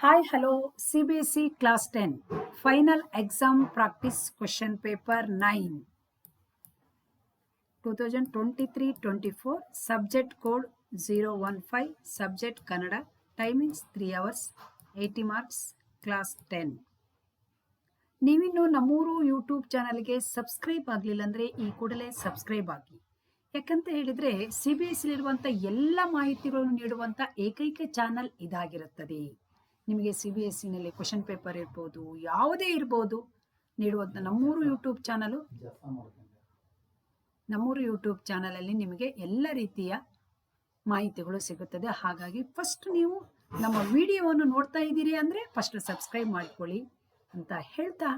Hi hello C B S C class ten final exam practice question paper nine two thousand twenty three twenty four subject code zero one five subject Kannada timings three hours eighty marks class ten ನೀವಿನ್ನು ನಮ್ಮೂರು YouTube ಚಾನಲ್ಗೆ subscribe ಆಗಲಿಲ್ಲ ಅಂದರೆ ಈ ಕೂಡಲೇ subscribe ಆಗಿ. ಯಾಕಂತ ಹೇಳಿದರೆ ಸಿ ಬಿ ಎಸ್ ಸಿಲಿರುವಂಥ ಎಲ್ಲ ಮಾಹಿತಿಗಳನ್ನು ನೀಡುವಂಥ ಏಕೈಕ ಚಾನಲ್ ಇದಾಗಿರುತ್ತದೆ. ನಿಮಗೆ ಸಿ ಬಿ ಎಸ್ ಸಿನಲ್ಲಿ ಕ್ವಶನ್ ಪೇಪರ್ ಇರ್ಬೋದು, ಯಾವುದೇ ಇರ್ಬೋದು ನೀಡುವಂಥ ನಮ್ಮೂರು ಯೂಟ್ಯೂಬ್ ಚಾನಲು ನಮ್ಮೂರು ಯೂಟ್ಯೂಬ್ ಚಾನಲಲ್ಲಿ ನಿಮಗೆ ಎಲ್ಲ ರೀತಿಯ ಮಾಹಿತಿಗಳು ಸಿಗುತ್ತದೆ. ಹಾಗಾಗಿ ಫಸ್ಟ್ ನೀವು ನಮ್ಮ ವಿಡಿಯೋವನ್ನು ನೋಡ್ತಾ ಇದ್ದೀರಿ ಅಂದರೆ ಫಸ್ಟ್ ಸಬ್ಸ್ಕ್ರೈಬ್ ಮಾಡ್ಕೊಳ್ಳಿ ಅಂತ ಹೇಳ್ತಾ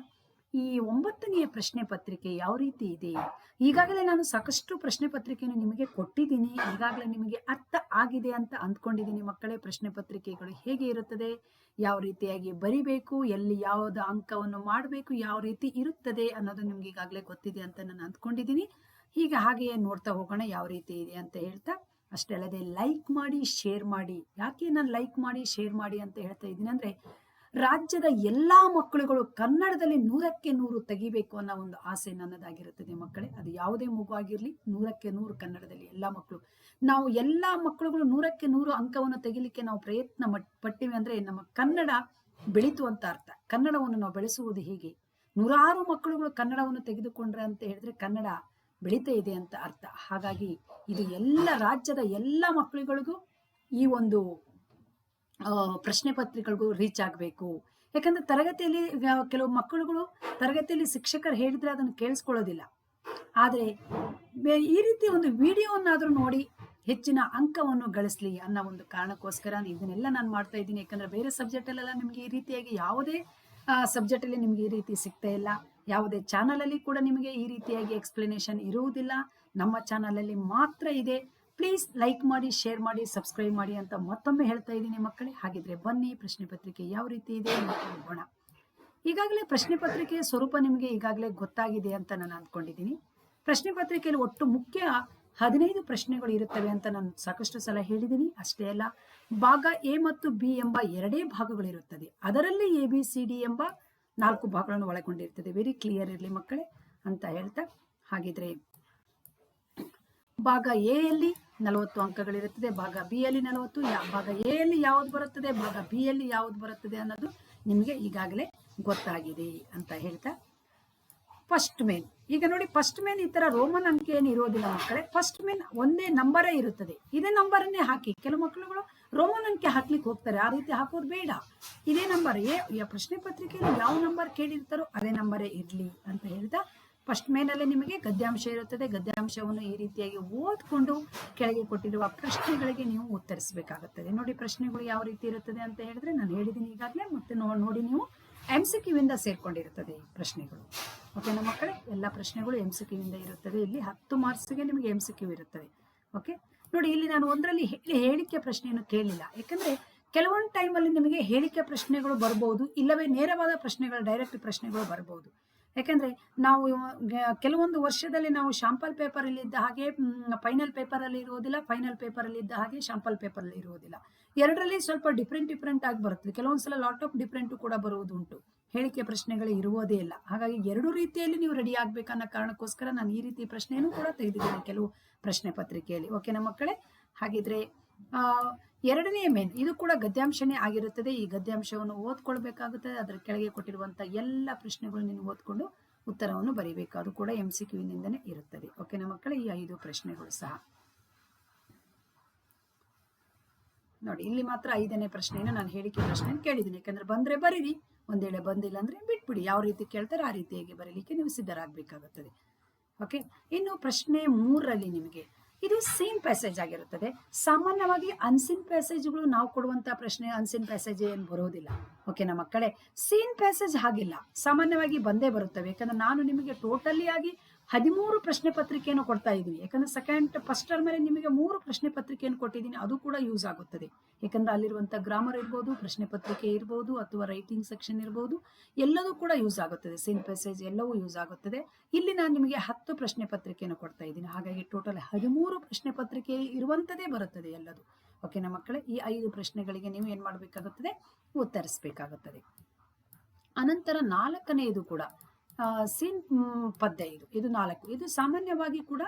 ಈ ಒಂಬತ್ತನೆಯ ಪ್ರಶ್ನೆ ಪತ್ರಿಕೆ ಯಾವ ರೀತಿ ಇದೆ? ಈಗಾಗಲೇ ನಾನು ಸಾಕಷ್ಟು ಪ್ರಶ್ನೆ ಪತ್ರಿಕೆಯನ್ನು ನಿಮಗೆ ಕೊಟ್ಟಿದ್ದೀನಿ. ಈಗಾಗಲೇ ನಿಮಗೆ ಅರ್ಥ ಆಗಿದೆ ಅಂತ ಅಂದ್ಕೊಂಡಿದ್ದೀನಿ ಮಕ್ಕಳೇ. ಪ್ರಶ್ನೆ ಪತ್ರಿಕೆಗಳು ಹೇಗೆ ಇರುತ್ತದೆ? ಯಾವ ರೀತಿಯಾಗಿ ಬರಿಬೇಕು? ಎಲ್ಲಿ ಯಾವ್ದು ಅಂಕವನ್ನು ಮಾಡಬೇಕು? ಯಾವ ರೀತಿ ಇರುತ್ತದೆ ಅನ್ನೋದು ನಿಮ್ಗೆ ಈಗಾಗಲೇ ಗೊತ್ತಿದೆ ಅಂತ ನಾನು ಅಂದ್ಕೊಂಡಿದ್ದೀನಿ. ಹೀಗೆ ಹಾಗೆಯೇ ನೋಡ್ತಾ ಹೋಗೋಣ ಯಾವ ರೀತಿ ಇದೆ ಅಂತ ಹೇಳ್ತಾ. ಅಷ್ಟೇ ಅಲ್ಲದೆ ಲೈಕ್ ಮಾಡಿ ಶೇರ್ ಮಾಡಿ. ಯಾಕೆ ನಾನು ಲೈಕ್ ಮಾಡಿ ಶೇರ್ ಮಾಡಿ ಅಂತ ಹೇಳ್ತಾ ಇದ್ದೀನಿ ಅಂದರೆ ರಾಜ್ಯದ ಎಲ್ಲ ಮಕ್ಕಳುಗಳು ಕನ್ನಡದಲ್ಲಿ ನೂರಕ್ಕೆ ನೂರು ತೆಗಿಬೇಕು ಅನ್ನೋ ಒಂದು ಆಸೆ ನನ್ನದಾಗಿರುತ್ತದೆ ಮಕ್ಕಳೇ. ಅದು ಯಾವುದೇ ಮಗು ಆಗಿರಲಿ, ನೂರಕ್ಕೆ ನೂರು ಕನ್ನಡದಲ್ಲಿ ಎಲ್ಲ ಮಕ್ಕಳು. ನಾವು ಎಲ್ಲ ಮಕ್ಕಳುಗಳು ನೂರಕ್ಕೆ ನೂರು ಅಂಕವನ್ನು ತೆಗಿಲಿಕ್ಕೆ ನಾವು ಪ್ರಯತ್ನ ಪಟ್ಟಿವಿ ಅಂದ್ರೆ ನಮ್ಮ ಕನ್ನಡ ಬೆಳೀತು ಅಂತ ಅರ್ಥ. ಕನ್ನಡವನ್ನು ನಾವು ಬೆಳೆಸುವುದು ಹೀಗೆ? ನೂರಾರು ಮಕ್ಕಳುಗಳು ಕನ್ನಡವನ್ನು ತೆಗೆದುಕೊಂಡ್ರೆ ಅಂತ ಹೇಳಿದ್ರೆ ಕನ್ನಡ ಬೆಳೀತಾ ಇದೆ ಅಂತ ಅರ್ಥ. ಹಾಗಾಗಿ ಇದು ಎಲ್ಲ ರಾಜ್ಯದ ಎಲ್ಲ ಮಕ್ಕಳುಗಳಿಗೂ ಈ ಒಂದು ಪ್ರಶ್ನೆ ಪತ್ರಿಕೆಗಳಿಗೂ ರೀಚ್ ಆಗಬೇಕು. ಯಾಕಂದ್ರೆ ತರಗತಿಯಲ್ಲಿ ಕೆಲವು ಮಕ್ಕಳುಗಳು ತರಗತಿಯಲ್ಲಿ ಶಿಕ್ಷಕರು ಹೇಳಿದ್ರೆ ಅದನ್ನು ಕೇಳಿಸ್ಕೊಳ್ಳೋದಿಲ್ಲ. ಆದರೆ ಈ ರೀತಿ ಒಂದು ವಿಡಿಯೋವನ್ನಾದರೂ ನೋಡಿ ಹೆಚ್ಚಿನ ಅಂಕವನ್ನು ಗಳಿಸ್ಲಿ ಅನ್ನೋ ಒಂದು ಕಾರಣಕ್ಕೋಸ್ಕರ ಇದನ್ನೆಲ್ಲ ನಾನು ಮಾಡ್ತಾ ಇದ್ದೀನಿ. ಯಾಕಂದ್ರೆ ಬೇರೆ ಸಬ್ಜೆಕ್ಟಲ್ಲೆಲ್ಲ ನಿಮಗೆ ಈ ರೀತಿಯಾಗಿ ಯಾವುದೇ ಸಬ್ಜೆಕ್ಟಲ್ಲಿ ನಿಮಗೆ ಈ ರೀತಿ ಸಿಗ್ತಾ ಇಲ್ಲ. ಯಾವುದೇ ಚಾನಲಲ್ಲಿ ಕೂಡ ನಿಮಗೆ ಈ ರೀತಿಯಾಗಿ ಎಕ್ಸ್ಪ್ಲನೇಷನ್ ಇರುವುದಿಲ್ಲ. ನಮ್ಮ ಚಾನಲಲ್ಲಿ ಮಾತ್ರ ಇದೆ. ಪ್ಲೀಸ್ ಲೈಕ್ ಮಾಡಿ ಶೇರ್ ಮಾಡಿ ಸಬ್ಸ್ಕ್ರೈಬ್ ಮಾಡಿ ಅಂತ ಮತ್ತೊಮ್ಮೆ ಹೇಳ್ತಾ ಇದ್ದೀನಿ ಮಕ್ಕಳೇ. ಹಾಗಿದ್ರೆ ಬನ್ನಿ, ಪ್ರಶ್ನೆ ಪತ್ರಿಕೆ ಯಾವ ರೀತಿ ಇದೆ ಅಂತ ನೋಡೋಣ. ಈಗಾಗಲೇ ಪ್ರಶ್ನೆ ಪತ್ರಿಕೆಯ ಸ್ವರೂಪ ನಿಮಗೆ ಈಗಾಗಲೇ ಗೊತ್ತಾಗಿದೆ ಅಂತ ನಾನು ಅಂದ್ಕೊಂಡಿದ್ದೀನಿ. ಪ್ರಶ್ನೆ ಪತ್ರಿಕೆಯಲ್ಲಿ ಒಟ್ಟು ಮುಖ್ಯ ಹದಿನೈದು ಪ್ರಶ್ನೆಗಳು ಇರುತ್ತವೆ ಅಂತ ನಾನು ಸಾಕಷ್ಟು ಸಲ ಹೇಳಿದ್ದೀನಿ. ಅಷ್ಟೇ ಅಲ್ಲ, ಭಾಗ ಎ ಮತ್ತು ಬಿ ಎಂಬ ಎರಡೇ ಭಾಗಗಳಿರುತ್ತದೆ ಅದರಲ್ಲಿ ಎ, ಬಿ, ಸಿ, ಡಿ ಎಂಬ ನಾಲ್ಕು ಭಾಗಗಳನ್ನು ಒಳಗೊಂಡಿರ್ತದೆ. ವೆರಿ ಕ್ಲಿಯರ್ ಇರಲಿ ಮಕ್ಕಳೇ ಅಂತ ಹೇಳ್ತಾ. ಹಾಗಿದ್ರೆ ಭಾಗ ಎ ಯಲ್ಲಿ ನಲವತ್ತು ಅಂಕಗಳಿರುತ್ತದೆ, ಭಾಗ ಬಿ ಯಲ್ಲಿ ನಲವತ್ತು ಭಾಗ ಎ ಯಲ್ಲಿ ಯಾವ್ದು ಬರುತ್ತದೆ, ಭಾಗ ಬಿ ಯಲ್ಲಿ ಯಾವ್ದು ಬರುತ್ತದೆ ಅನ್ನೋದು ನಿಮಗೆ ಈಗಾಗಲೇ ಗೊತ್ತಾಗಿದೆ ಅಂತ ಹೇಳ್ತಾ ಫಸ್ಟ್ ಮೇನ್ ಈಗ ನೋಡಿ ಫಸ್ಟ್ ಮೇನ್ ಈ ತರ ರೋಮನ್ ಅಂಕೆ ಏನು ಇರೋದಿಲ್ಲ ಮಕ್ಕಳೇ. ಫಸ್ಟ್ ಮೇನ್ ಒಂದೇ ನಂಬರೇ ಇರುತ್ತದೆ. ಇದೇ ನಂಬರನ್ನೇ ಹಾಕಿ. ಕೆಲವು ಮಕ್ಕಳುಗಳು ರೋಮನ್ ಅಂಕೆ ಹಾಕ್ಲಿಕ್ಕೆ ಹೋಗ್ತಾರೆ. ಆ ರೀತಿ ಹಾಕೋದು ಬೇಡ. ಇದೇ ನಂಬರ್ ಏ ಪ್ರಶ್ನೆ ಪತ್ರಿಕೆಯಲ್ಲಿ ಯಾವ ನಂಬರ್ ಕೇಳಿರ್ತಾರೋ ಅದೇ ನಂಬರೇ ಇರಲಿ ಅಂತ ಹೇಳ್ತಾ ಫಸ್ಟ್ ಮೇನಲ್ಲಿ ನಿಮಗೆ ಗದ್ಯಾಂಶ ಇರುತ್ತದೆ. ಗದ್ಯಾಂಶವನ್ನು ಈ ರೀತಿಯಾಗಿ ಓದ್ಕೊಂಡು ಕೆಳಗೆ ಕೊಟ್ಟಿರುವ ಪ್ರಶ್ನೆಗಳಿಗೆ ನೀವು ಉತ್ತರಿಸಬೇಕಾಗುತ್ತದೆ. ನೋಡಿ, ಪ್ರಶ್ನೆಗಳು ಯಾವ ರೀತಿ ಇರುತ್ತದೆ ಅಂತ ಹೇಳಿದ್ರೆ ನಾನು ಹೇಳಿದ್ದೀನಿ ಈಗಾಗಲೇ, ಮತ್ತೆ ನೋಡಿ ನೀವು ಎಂ ಸಿ ಸೇರ್ಕೊಂಡಿರುತ್ತದೆ ಈ ಪ್ರಶ್ನೆಗಳು. ಓಕೆನಾ ಮಕ್ಕಳೇ, ಎಲ್ಲ ಪ್ರಶ್ನೆಗಳು ಎಂ ಸಿ ಇರುತ್ತದೆ. ಇಲ್ಲಿ ಹತ್ತು ಮಾರ್ಕ್ಸ್ಗೆ ನಿಮಗೆ ಎಂ ಸಿ ಕ್ಯೂ ಇರುತ್ತದೆ. ಓಕೆ ನೋಡಿ, ಇಲ್ಲಿ ನಾನು ಒಂದರಲ್ಲಿ ಹೇಳಿ ಹೇಳಿಕೆ ಪ್ರಶ್ನೆಯನ್ನು ಕೇಳಿಲ್ಲ. ಯಾಕಂದ್ರೆ ಕೆಲವೊಂದು ಟೈಮಲ್ಲಿ ನಿಮಗೆ ಹೇಳಿಕೆ ಪ್ರಶ್ನೆಗಳು ಬರ್ಬೋದು, ಇಲ್ಲವೇ ನೇರವಾದ ಪ್ರಶ್ನೆಗಳು ಡೈರೆಕ್ಟ್ ಪ್ರಶ್ನೆಗಳು ಬರ್ಬೋದು. ಯಾಕಂದ್ರೆ ನಾವು ಕೆಲವೊಂದು ವರ್ಷದಲ್ಲಿ ನಾವು ಶಾಂಪಲ್ ಪೇಪರ್ ಅಲ್ಲಿ ಇದ್ದ ಹಾಗೆ ಫೈನಲ್ ಪೇಪರ್ ಅಲ್ಲಿ ಇರುವುದಿಲ್ಲ ಫೈನಲ್ ಪೇಪರ್ ಅಲ್ಲಿ ಇದ್ದ ಹಾಗೆ ಶಾಂಪಲ್ ಪೇಪರ್ ಅಲ್ಲಿ ಇರುವುದಿಲ್ಲ. ಎರಡರಲ್ಲಿ ಸ್ವಲ್ಪ ಡಿಫ್ರೆಂಟ್ ಡಿಫ್ರೆಂಟ್ ಆಗಿ ಬರುತ್ತದೆ ಕೆಲವೊಂದ್ಸಲ ಲಾಟ್ ಆಫ್ ಡಿಫ್ರೆಂಟು ಕೂಡ ಬರುವುದು ಉಂಟು ಹೇಳಿಕೆ ಪ್ರಶ್ನೆಗಳು ಇರುವುದೇ ಇಲ್ಲ. ಹಾಗಾಗಿ ಎರಡು ರೀತಿಯಲ್ಲಿ ನೀವು ರೆಡಿ ಆಗ್ಬೇಕನ್ನೋ ಕಾರಣಕ್ಕೋಸ್ಕರ ನಾನು ಈ ರೀತಿ ಪ್ರಶ್ನೆಯನ್ನು ಕೂಡ ತೆಗೆದಿದ್ದೇನೆ, ಕೆಲವು ಪ್ರಶ್ನೆ ಪತ್ರಿಕೆಯಲ್ಲಿ. ಓಕೆನಾ ಮಕ್ಕಳೇ? ಹಾಗಿದ್ರೆ ಎರಡನೇ ಮೇನ್ ಇದು ಕೂಡ ಗದ್ಯಾಂಶನೇ ಆಗಿರುತ್ತದೆ. ಈ ಗದ್ಯಾಂಶವನ್ನು ಓದ್ಕೊಳ್ಬೇಕಾಗುತ್ತದೆ ಅದರ ಕೆಳಗೆ ಕೊಟ್ಟಿರುವಂತ ಎಲ್ಲ ಪ್ರಶ್ನೆಗಳು ನೀನು ಓದ್ಕೊಂಡು ಉತ್ತರವನ್ನು ಬರೀಬೇಕು. ಅದು ಕೂಡ ಎಂ ಸಿ ಕ್ಯೂನಿಂದನೇ ಇರುತ್ತದೆ. ಓಕೆನಾ ಮಕ್ಕಳ, ಈ ಐದು ಪ್ರಶ್ನೆಗಳು ಸಹ. ನೋಡಿ, ಇಲ್ಲಿ ಮಾತ್ರ ಐದನೇ ಪ್ರಶ್ನೆಯನ್ನು ನಾನು ಹೇಳಿಕೆ ಪ್ರಶ್ನೆ ಕೇಳಿದ್ದೀನಿ. ಯಾಕಂದ್ರೆ ಬಂದ್ರೆ ಬರೀರಿ. ಒಂದ್ ಬಂದಿಲ್ಲ ಅಂದ್ರೆ ಬಿಟ್ಬಿಡಿ. ಯಾವ ರೀತಿ ಕೇಳ್ತಾರೆ ಆ ರೀತಿಯಾಗಿ ಬರೀಲಿಕ್ಕೆ ನೀವು ಸಿದ್ಧರಾಗಬೇಕಾಗುತ್ತದೆ. ಓಕೆ ಇನ್ನು ಪ್ರಶ್ನೆ ಮೂರರಲ್ಲಿ ನಿಮಗೆ ಇದು ಸೇಮ್ ಪ್ಯಾಸೇಜ್ ಆಗಿರುತ್ತದೆ. ಸಾಮಾನ್ಯವಾಗಿ ಅನ್ಸಿನ್ ಪ್ಯಾಸೇಜ್ಗಳು ನಾವು ಕೊಡುವಂತ ಪ್ರಶ್ನೆ ಅನ್ಸಿನ್ ಪ್ಯಾಸೇಜ್ ಏನು ಬರೋದಿಲ್ಲ. ಓಕೆನಾ ಮಕ್ಕಳೇ ಸೀನ್ ಪ್ಯಾಸೇಜ್ ಹಾಗಿಲ್ಲ. ಸಾಮಾನ್ಯವಾಗಿ ಬಂದೇ ಬರುತ್ತವೆ. ಯಾಕಂದ್ರೆ ನಾನು ನಿಮಗೆ ಟೋಟಲಿ ಆಗಿ ಹದಿಮೂರು ಪ್ರಶ್ನೆ ಪತ್ರಿಕೆಯನ್ನು ಕೊಡ್ತಾ ಇದ್ದೀನಿ ಯಾಕಂದ್ರೆ ಸೆಕೆಂಡ್ ಫಸ್ಟ್ ಟರ್ಮ್ ಮೇಲೆ ನಿಮಗೆ ಮೂರು ಪ್ರಶ್ನೆ ಪತ್ರಿಕೆಯನ್ನು ಕೊಟ್ಟಿದ್ದೀನಿ. ಅದು ಕೂಡ ಯೂಸ್ ಆಗುತ್ತದೆ. ಯಾಕಂದ್ರೆ ಅಲ್ಲಿರುವಂಥ ಗ್ರಾಮರ್ ಇರ್ಬೋದು, ಪ್ರಶ್ನೆ ಪತ್ರಿಕೆ ಇರ್ಬೋದು, ಅಥವಾ ರೈಟಿಂಗ್ ಸೆಕ್ಷನ್ ಇರ್ಬೋದು, ಎಲ್ಲದೂ ಕೂಡ ಯೂಸ್ ಆಗುತ್ತದೆ. ಸೇಮ್ ಪ್ಯಾಸೇಜ್ ಎಲ್ಲವೂ ಯೂಸ್ ಆಗುತ್ತದೆ. ಇಲ್ಲಿ ನಾನು ನಿಮಗೆ ಹತ್ತು ಪ್ರಶ್ನೆ ಪತ್ರಿಕೆಯನ್ನು ಕೊಡ್ತಾ ಇದ್ದೀನಿ. ಹಾಗಾಗಿ ಟೋಟಲ್ ಹದಿಮೂರು ಪ್ರಶ್ನೆ ಪತ್ರಿಕೆ ಇರುವಂಥದ್ದೇ ಬರುತ್ತದೆ ಎಲ್ಲದು. ಓಕೆನಾ ಮಕ್ಕಳೇ, ಈ ಐದು ಪ್ರಶ್ನೆಗಳಿಗೆ ನೀವು ಏನು ಮಾಡಬೇಕಾಗುತ್ತದೆ? ಉತ್ತರಿಸಬೇಕಾಗುತ್ತದೆ. ಅನಂತರ ನಾಲ್ಕನೆಯದು ಕೂಡ ಸೀನ್ ಪದ್ಯ ಇದು. ಇದು ನಾಲ್ಕು. ಇದು ಸಾಮಾನ್ಯವಾಗಿ ಕೂಡ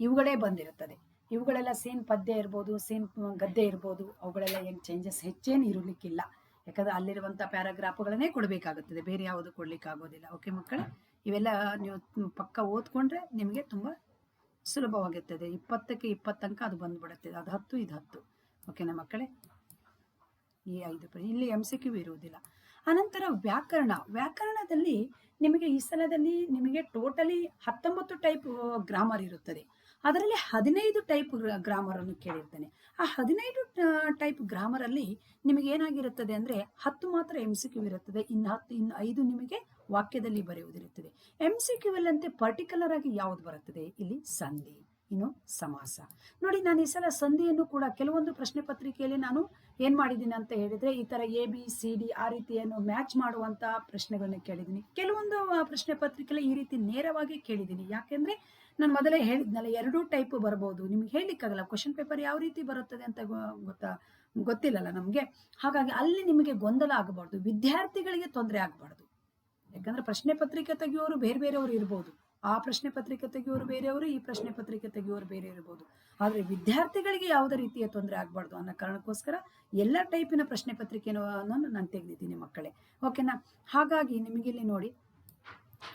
ಇವುಗಳೇ ಬಂದಿರುತ್ತದೆ. ಇವುಗಳೆಲ್ಲ ಸೀನ್, ಪದ್ಯ ಇರ್ಬೋದು, ಸೀನ್, ಗದ್ದೆ ಇರ್ಬೋದು, ಅವುಗಳೆಲ್ಲ ಏನು ಚೇಂಜಸ್ ಹೆಚ್ಚೇನು ಇರಲಿಕ್ಕಿಲ್ಲ. ಯಾಕಂದ್ರೆ ಅಲ್ಲಿರುವಂಥ ಪ್ಯಾರಾಗ್ರಾಫ್ಗಳನ್ನೇ ಕೊಡಬೇಕಾಗುತ್ತದೆ. ಬೇರೆ ಯಾವುದು ಕೊಡ್ಲಿಕ್ಕೆ ಆಗೋದಿಲ್ಲ ಓಕೆ ಮಕ್ಕಳೇ? ಇವೆಲ್ಲ ನೀವು ಪಕ್ಕ ಓದ್ಕೊಂಡ್ರೆ ನಿಮಗೆ ತುಂಬ ಸುಲಭವಾಗಿರ್ತದೆ ಇಪ್ಪತ್ತಕ್ಕೆ ಇಪ್ಪತ್ತಂಕ ಅದು ಬಂದ್ಬಿಡುತ್ತೆ. ಅದು ಹತ್ತು, ಇದು ಹತ್ತು. ಓಕೆನಾ ಮಕ್ಕಳೇ? ಈ ಐದು. ಇಲ್ಲಿ ಎಂ ಸಿ ಕ್ಯೂ ಇರುವುದಿಲ್ಲ. ಅನಂತರ ವ್ಯಾಕರಣ. ವ್ಯಾಕರಣದಲ್ಲಿ ನಿಮಗೆ ಈ ಸಲದಲ್ಲಿ ನಿಮಗೆ ಟೋಟಲಿ ಹತ್ತೊಂಬತ್ತು ಟೈಪ್ ಗ್ರಾಮರ್ ಇರುತ್ತದೆ. ಅದರಲ್ಲಿ ಹದಿನೈದು ಟೈಪ್ ಗ್ರಾಮರ್ ಅನ್ನು ಕೇಳಿರ್ತೇನೆ. ಆ ಹದಿನೈದು ಟೈಪ್ ಗ್ರಾಮರ್ ಅಲ್ಲಿ ನಿಮಗೆ ಏನಾಗಿರುತ್ತದೆ ಅಂದ್ರೆ ಹತ್ತು ಮಾತ್ರ ಎಂ ಸಿ ಕ್ಯೂ ಇರುತ್ತದೆ. ಇನ್ನು ಹತ್ತು, ಇನ್ನು ಐದು ನಿಮಗೆ ವಾಕ್ಯದಲ್ಲಿ ಬರೆಯುವುದಿರುತ್ತದೆ. ಎಂ ಸಿ ಕ್ಯೂ ಅಲ್ಲಂತೆ ಪರ್ಟಿಕ್ಯುಲರ್ ಆಗಿ ಯಾವುದು ಬರುತ್ತದೆ? ಇಲ್ಲಿ ಸಂಧಿ. ಇನ್ನು ಸಮಾಸ. ನೋಡಿ, ನಾನು ಈ ಸಲ ಸಂಧಿಯನ್ನು ಕೂಡ ಕೆಲವೊಂದು ಪ್ರಶ್ನೆ ಪತ್ರಿಕೆಯಲ್ಲಿ ನಾನು ಏನ್ ಮಾಡಿದ್ದೀನಿ ಅಂತ ಹೇಳಿದ್ರೆ, ಈ ತರ ಎ ಬಿ ಸಿ ಡಿ ಆ ರೀತಿಯನ್ನು ಮ್ಯಾಚ್ ಮಾಡುವಂತ ಪ್ರಶ್ನೆಗಳನ್ನ ಕೇಳಿದ್ದೀನಿ. ಕೆಲವೊಂದು ಪ್ರಶ್ನೆ ಪತ್ರಿಕೆಯಲ್ಲಿ ಈ ರೀತಿ ನೇರವಾಗಿ ಕೇಳಿದ್ದೀನಿ. ಯಾಕೆಂದ್ರೆ ನಾನು ಮೊದಲೇ ಹೇಳಿದ್ನಲ್ಲ, ಎರಡೂ ಟೈಪ್ ಬರ್ಬೋದು. ನಿಮ್ಗೆ ಹೇಳಲಿಕ್ಕಾಗಲ್ಲ ಕ್ವಶನ್ ಪೇಪರ್ ಯಾವ ರೀತಿ ಬರುತ್ತದೆ ಅಂತ ಗೊತ್ತಾ, ಗೊತ್ತಿಲ್ಲಲ್ಲ ನಮಗೆ. ಹಾಗಾಗಿ ಅಲ್ಲಿ ನಿಮಗೆ ಗೊಂದಲ ಆಗಬಾರ್ದು. ವಿದ್ಯಾರ್ಥಿಗಳಿಗೆ ತೊಂದರೆ ಆಗಬಾರ್ದು. ಯಾಕಂದ್ರೆ ಪ್ರಶ್ನೆ ಪತ್ರಿಕೆ ತೆಗೆಯೋರು ಬೇರೆ ಬೇರೆಯವರು ಇರ್ಬೋದು. ಆ ಪ್ರಶ್ನೆ ಪತ್ರಿಕೆ ತೆಗೆಯೋರು ಬೇರೆಯವರು ಈ ಪ್ರಶ್ನೆ ಪತ್ರಿಕೆ ತೆಗೆಯೋರು ಬೇರೆ ಇರ್ಬೋದು. ಆದರೆ ವಿದ್ಯಾರ್ಥಿಗಳಿಗೆ ಯಾವುದೇ ರೀತಿಯ ತೊಂದರೆ ಆಗಬಾರ್ದು ಅನ್ನೋ ಕಾರಣಕ್ಕೋಸ್ಕರ ಎಲ್ಲ ಟೈಪಿನ ಪ್ರಶ್ನೆ ಪತ್ರಿಕೆಯನ್ನು ನಾನು ತೆಗೆದಿದ್ದೀನಿ ಮಕ್ಕಳೇ. ಓಕೆನಾ ಹಾಗಾಗಿ ನಿಮಗೆ ಇಲ್ಲಿ ನೋಡಿ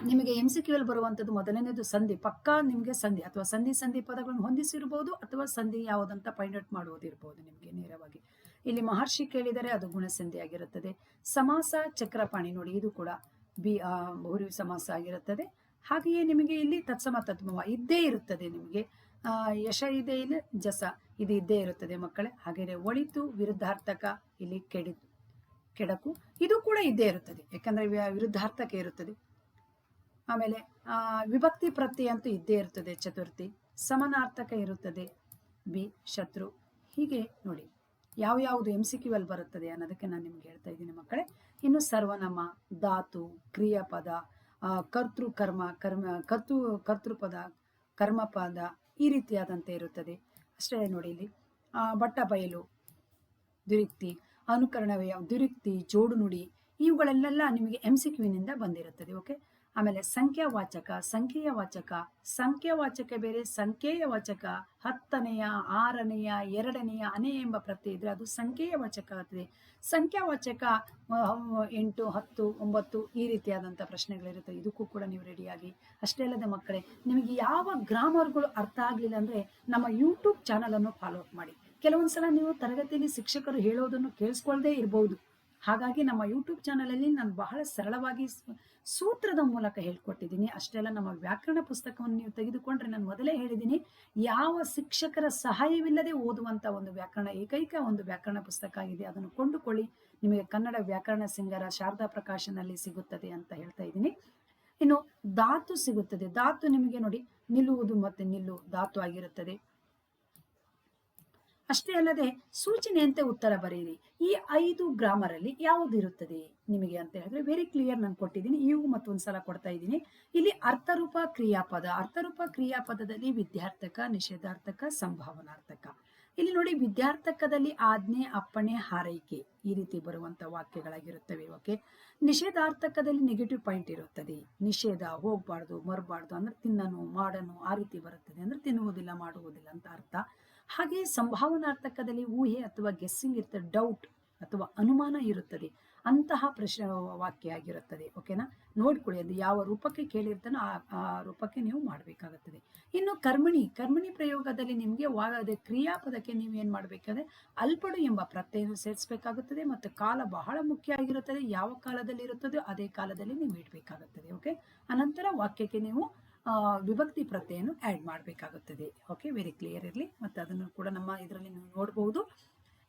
ನಿಮಗೆ ಎಂ ಸಿ ಕ್ಯೂಲ್ ಬರುವಂಥದ್ದು ಮೊದಲನೇದು ಸಂಧಿ ಪಕ್ಕಾ ನಿಮಗೆ ಸಂಧಿ ಅಥವಾ ಸಂಧಿ ಸಂಧಿ ಪದಗಳನ್ನು ಹೊಂದಿಸಿರ್ಬೋದು ಅಥವಾ ಸಂಧಿ ಯಾವುದಂತ ಫೈಂಡ್ ಔಟ್ ಮಾಡುವುದಿರ್ಬೋದು ನಿಮಗೆ ನೇರವಾಗಿ. ಇಲ್ಲಿ ಮಹರ್ಷಿ ಕೇಳಿದರೆ ಅದು ಗುಣಸಂಧಿ ಆಗಿರುತ್ತದೆ. ಸಮಾಸ ಚಕ್ರಪಾಣಿ ನೋಡಿ ಇದು ಕೂಡ ಬಿ ಆ, ಸಮಾಸ ಆಗಿರುತ್ತದೆ. ಹಾಗೆಯೇ ನಿಮಗೆ ಇಲ್ಲಿ ತತ್ಸಮ ತತ್ಮವ ಇದ್ದೇ ಇರುತ್ತದೆ ನಿಮಗೆ. ಯಶ ಇದೆ ಇಲ್ಲ, ಜಸ ಇದು, ಇದ್ದೇ ಇರುತ್ತದೆ ಮಕ್ಕಳೇ. ಹಾಗೆಯೇ ಒಳಿತು, ವಿರುದ್ಧಾರ್ಥಕ ಇಲ್ಲಿ ಕೆಡಿ, ಕೆಡಕು, ಇದು ಕೂಡ ಇದ್ದೇ ಇರುತ್ತದೆ. ಯಾಕಂದ್ರೆ ವಿರುದ್ಧಾರ್ಥಕ ಇರುತ್ತದೆ. ಆಮೇಲೆ ವಿಭಕ್ತಿ ಪ್ರತ್ಯಯ ಅಂತೂ ಇದ್ದೇ ಇರುತ್ತದೆ, ಚತುರ್ಥಿ. ಸಮನಾರ್ಥಕ ಇರುತ್ತದೆ, ಬಿ, ಶತ್ರು. ಹೀಗೆ ನೋಡಿ, ಯಾವ ಯಾವುದು ಎಂ ಸಿ ಕ್ಯೂ ಅಲ್ಲಿ ಬರುತ್ತದೆ ಅನ್ನೋದಕ್ಕೆ ನಾನು ನಿಮ್ಗೆ ಹೇಳ್ತಾ ಇದ್ದೀನಿ ಮಕ್ಕಳೇ. ಇನ್ನು ಸರ್ವನಾಮ, ಧಾತು, ಕ್ರಿಯಾಪದ ಕರ್ತೃ ಕರ್ಮ ಕರ್ಮ, ಕರ್ತೃ, ಕರ್ತೃಪದ, ಕರ್ಮಪದ ಈ ರೀತಿಯಾದಂತೆ ಇರುತ್ತದೆ. ಅಷ್ಟೇ ನೋಡಿ ಇಲ್ಲಿ. ಬಟ್ಟ ಬಯಲು ದುರಿಕ್ತಿ ಅನುಕರಣವೇ ದುರಿಕ್ತಿ ಜೋಡು ನುಡಿ ಇವುಗಳೆಲ್ಲ ನಿಮಗೆ ಎಂ ಸಿ ಕ್ಯೂನಿಂದ ಬಂದಿರುತ್ತದೆ ಓಕೆ ಆಮೇಲೆ ಸಂಖ್ಯಾವಾಚಕ ಸಂಖ್ಯೆಯ ವಾಚಕ ಸಂಖ್ಯಾವಾಚಕ ಬೇರೆ ಸಂಖ್ಯೆಯ ವಾಚಕ ಹತ್ತನೆಯ, ಆರನೆಯ, ಎರಡನೆಯ, ಅನೆ ಎಂಬ ಪ್ರತ್ಯಯ ಇದ್ರೆ ಅದು ಸಂಖ್ಯೆಯ ವಾಚಕ ಆಗ್ತದೆ. ಸಂಖ್ಯಾವಾಚಕ ಎಂಟು, ಹತ್ತು, ಒಂಬತ್ತು ಈ ರೀತಿಯಾದಂಥ ಪ್ರಶ್ನೆಗಳಿರುತ್ತೆ. ಇದಕ್ಕೂ ಕೂಡ ನೀವು ರೆಡಿಯಾಗಿ ಅಷ್ಟೇ ಅಲ್ಲದೆ ಮಕ್ಕಳೇ, ನಿಮಗೆ ಯಾವ ಗ್ರಾಮರ್ಗಳು ಅರ್ಥ ಆಗಲಿಲ್ಲ ಅಂದರೆ ನಮ್ಮ ಯೂಟ್ಯೂಬ್ ಚಾನಲನ್ನು ಫಾಲೋ ಅಪ್ ಮಾಡಿ. ಕೆಲವೊಂದು ಸಲ ನೀವು ತರಗತಿಯಲ್ಲಿ ಶಿಕ್ಷಕರು ಹೇಳೋದನ್ನು ಕೇಳಿಸ್ಕೊಳ್ಳದೇ ಇರಬಹುದು ಹಾಗಾಗಿ ನಮ್ಮ ಯೂಟ್ಯೂಬ್ ಚಾನಲಲ್ಲಿ ನಾನು ಬಹಳ ಸರಳವಾಗಿ ಸೂತ್ರದ ಮೂಲಕ ಹೇಳ್ಕೊಟ್ಟಿದ್ದೀನಿ. ಅಷ್ಟೆಲ್ಲ ನಮ್ಮ ವ್ಯಾಕರಣ ಪುಸ್ತಕವನ್ನು ನೀವು ತೆಗೆದುಕೊಂಡ್ರೆ ನಾನು ಮೊದಲೇ ಹೇಳಿದ್ದೀನಿ, ಯಾವ ಶಿಕ್ಷಕರ ಸಹಾಯವಿಲ್ಲದೆ ಓದುವಂಥ ಒಂದು ವ್ಯಾಕರಣ, ಏಕೈಕ ಒಂದು ವ್ಯಾಕರಣ ಪುಸ್ತಕ ಆಗಿದೆ, ಅದನ್ನು ಕೊಂಡುಕೊಳ್ಳಿ. ನಿಮಗೆ ಕನ್ನಡ ವ್ಯಾಕರಣ ಸಿಂಗರ ಶಾರದಾ ಪ್ರಕಾಶನಲ್ಲಿ ಸಿಗುತ್ತದೆ ಅಂತ ಹೇಳ್ತಾ ಇದ್ದೀನಿ. ಇನ್ನು ಧಾತು ಸಿಗುತ್ತದೆ. ಧಾತು ನಿಮಗೆ ನೋಡಿ, ನಿಲ್ಲುವುದು ಮತ್ತೆ ನಿಲ್ಲು, ಧಾತು ಆಗಿರುತ್ತದೆ. ಅಷ್ಟೇ ಅಲ್ಲದೆ ಸೂಚನೆಯಂತೆ ಉತ್ತರ ಬರೆಯಿರಿ. ಈ ಐದು ಗ್ರಾಮರ್ ಅಲ್ಲಿ ಯಾವುದು ಇರುತ್ತದೆ ನಿಮಗೆ ಅಂತ ಹೇಳಿದ್ರೆ ವೆರಿ ಕ್ಲಿಯರ್ ನಾನು ಕೊಟ್ಟಿದ್ದೀನಿ. ಇವು ಮತ್ತೊಂದು ಸಲ ಕೊಡ್ತಾ ಇದ್ದೀನಿ. ಇಲ್ಲಿ ಅರ್ಥರೂಪ ಕ್ರಿಯಾಪದ, ಅರ್ಥರೂಪ ಕ್ರಿಯಾಪದದಲ್ಲಿ ವಿದ್ಯಾರ್ಥಕ, ನಿಷೇಧಾರ್ಥಕ, ಸಂಭಾವನಾರ್ಥಕ. ಇಲ್ಲಿ ನೋಡಿ ವಿದ್ಯಾರ್ಥಕದಲ್ಲಿ ಆಜ್ಞೆ, ಅಪ್ಪಣೆ, ಹಾರೈಕೆ ಈ ರೀತಿ ಬರುವಂತ ವಾಕ್ಯಗಳಾಗಿರುತ್ತವೆ. ಓಕೆ ನಿಷೇಧಾರ್ಥಕದಲ್ಲಿ ನೆಗೆಟಿವ್ ಪಾಯಿಂಟ್ ಇರುತ್ತದೆ. ನಿಷೇಧ, ಹೋಗ್ಬಾರ್ದು, ಮರಬಾರ್ದು ಅಂದ್ರೆ ತಿನ್ನನು, ಮಾಡನು ಆ ರೀತಿ ಬರುತ್ತದೆ ಅಂದ್ರೆ ತಿನ್ನುವುದಿಲ್ಲ, ಮಾಡುವುದಿಲ್ಲ ಅಂತ ಅರ್ಥ. ಹಾಗೆ ಸಂಭಾವನಾರ್ಥಕದಲ್ಲಿ ಊಹೆ ಅಥವಾ ಗೆಸ್ಸಿಂಗ್ ಇರ್ತದೆ ಡೌಟ್ ಅಥವಾ ಅನುಮಾನ ಇರುತ್ತದೆ. ಅಂತಹ ಪ್ರಶ್ನೆ ವಾಕ್ಯ ಆಗಿರುತ್ತದೆ ಓಕೆನಾ ನೋಡ್ಕೊಳ್ಳಿ, ಅದು ಯಾವ ರೂಪಕ್ಕೆ ಕೇಳಿರ್ತಾನೋ ಆ ರೂಪಕ್ಕೆ ನೀವು ಮಾಡಬೇಕಾಗುತ್ತದೆ. ಇನ್ನು ಕರ್ಮಣಿ ಕರ್ಮಣಿ ಪ್ರಯೋಗದಲ್ಲಿ ನಿಮಗೆ ವಾ, ಅದೇ ಕ್ರಿಯಾಪದಕ್ಕೆ ನೀವು ಏನು ಮಾಡಬೇಕಾದ್ರೆ ಅಲ್ಪಡು ಎಂಬ ಪ್ರತ್ಯಯ ಸೇರಿಸಬೇಕಾಗುತ್ತದೆ ಮತ್ತು ಕಾಲ ಬಹಳ ಮುಖ್ಯ ಆಗಿರುತ್ತದೆ. ಯಾವ ಕಾಲದಲ್ಲಿ ಇರುತ್ತದೋ ಅದೇ ಕಾಲದಲ್ಲಿ ನೀವು ಇಡಬೇಕಾಗುತ್ತದೆ ಓಕೆ ಅನಂತರ ವಾಕ್ಯಕ್ಕೆ ನೀವು ವಿಭಕ್ತಿ ಪ್ರತ್ಯಯನ್ನು ಆ್ಯಡ್ ಮಾಡಬೇಕಾಗುತ್ತದೆ. ಓಕೆ ವೆರಿ ಕ್ಲಿಯರ್ ಇರಲಿ. ಮತ್ತು ಅದನ್ನು ಕೂಡ ನಮ್ಮ ಇದರಲ್ಲಿ ನೀವು ನೋಡಬಹುದು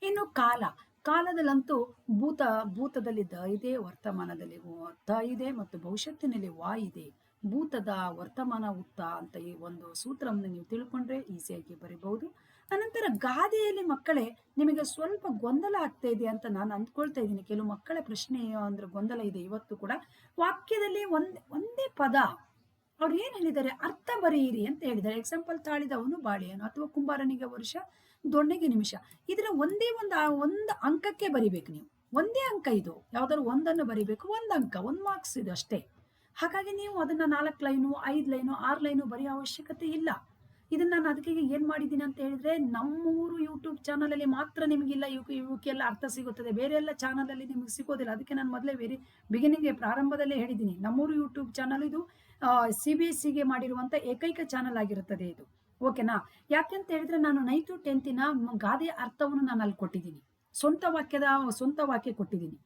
ಇನ್ನು ಕಾಲ. ಕಾಲದಲ್ಲಂತೂ ಭೂತ, ಭೂತದಲ್ಲಿ ದ ಇದೆ, ವರ್ತಮಾನದಲ್ಲಿ ದ ಇದೆ ಮತ್ತು ಭವಿಷ್ಯತ್ತಿನಲ್ಲಿ ವಾ ಇದೆ. ಭೂತದ ವರ್ತಮಾನ ಉತ್ತ ಅಂತ ಈ ಒಂದು ಸೂತ್ರವನ್ನು ನೀವು ತಿಳ್ಕೊಂಡ್ರೆ ಈಸಿಯಾಗಿ ಬರೀಬಹುದು. ಅನಂತರ ಗಾದೆಯಲ್ಲಿ ಮಕ್ಕಳೇ, ನಿಮಗೆ ಸ್ವಲ್ಪ ಗೊಂದಲ ಆಗ್ತಾ ಇದೆ ಅಂತ ನಾನು ಅಂದ್ಕೊಳ್ತಾ ಇದ್ದೀನಿ. ಕೆಲವು ಮಕ್ಕಳ ಪ್ರಶ್ನೆ ಅಂದ್ರೆ ಗೊಂದಲ ಇದೆ ಇವತ್ತು ಕೂಡ. ವಾಕ್ಯದಲ್ಲಿ ಒಂದೇ ಒಂದೇ ಪದ ಅವ್ರು ಏನ್ ಹೇಳಿದ್ದಾರೆ? ಅರ್ಥ ಬರೆಯಿರಿ ಅಂತ ಹೇಳಿದ್ದಾರೆ. ಎಕ್ಸಾಂಪಲ್ ತಾಳಿದವನು ಬಾಳೆಯನು ಅಥವಾ ಕುಂಬಾರನಿಗೆ ವರ್ಷ ದೊಣ್ಣೆಗೆ ನಿಮಿಷ. ಇದರ ಒಂದೇ ಒಂದು ಒಂದು ಅಂಕಕ್ಕೆ ಬರಿಬೇಕು ನೀವು. ಒಂದೇ ಅಂಕ ಇದು. ಯಾವ್ದಾದ್ರು ಒಂದನ್ನು ಬರಿಬೇಕು. ಒಂದು ಅಂಕ, ಒಂದು ಮಾರ್ಕ್ಸ್ ಇದು ಅಷ್ಟೇ. ಹಾಗಾಗಿ ನೀವು ಅದನ್ನ ನಾಲ್ಕು ಲೈನು, ಐದು ಲೈನು, ಆರು ಲೈನು ಬರೆಯೋ ಅವಶ್ಯಕತೆ ಇಲ್ಲ. ಇದನ್ನ ನಾನು ಅದಕ್ಕೆ ಏನ್ ಮಾಡಿದ್ದೀನಿ ಅಂತ ಹೇಳಿದ್ರೆ ನಮ್ಮೂರು ಯೂಟ್ಯೂಬ್ ಚಾನಲ್ ಅಲ್ಲಿ ಮಾತ್ರ ನಿಮಗಿಲ್ಲ ಇವಕ್ಕೆ ಇವಕ್ಕೆಲ್ಲ ಅರ್ಥ ಸಿಗುತ್ತದೆ. ಬೇರೆ ಎಲ್ಲ ಚಾನಲ್ ಅಲ್ಲಿ ನಿಮಗೆ ಸಿಗೋದಿಲ್ಲ. ಅದಕ್ಕೆ ನಾನು ಮೊದಲೇ ಬೇರೆ ಬಿಗಿನಿಂಗ್ ಪ್ರಾರಂಭದಲ್ಲೇ ಹೇಳಿದ್ದೀನಿ ನಮ್ಮೂರು ಯೂಟ್ಯೂಬ್ ಚಾನಲ್ ಇದು ಸಿ ಬಿ ಎಸ್ ಸಿಗೆ ಮಾಡಿರುವಂತ ಏಕೈಕ ಚಾನಲ್ ಆಗಿರುತ್ತದೆ ಇದು. ಓಕೆನಾ ಯಾಕೆಂತ ಹೇಳಿದ್ರೆ ನಾನು ನೈಟು ಟೆಂತಿನ ಗಾದೆ ಅರ್ಥವನ್ನು ನಾನು ಅಲ್ಲಿ ಕೊಟ್ಟಿದ್ದೀನಿ ಸ್ವಂತ ವಾಕ್ಯದ ಸ್ವಂತ ವಾಕ್ಯ ಕೊಟ್ಟಿದ್ದೀನಿ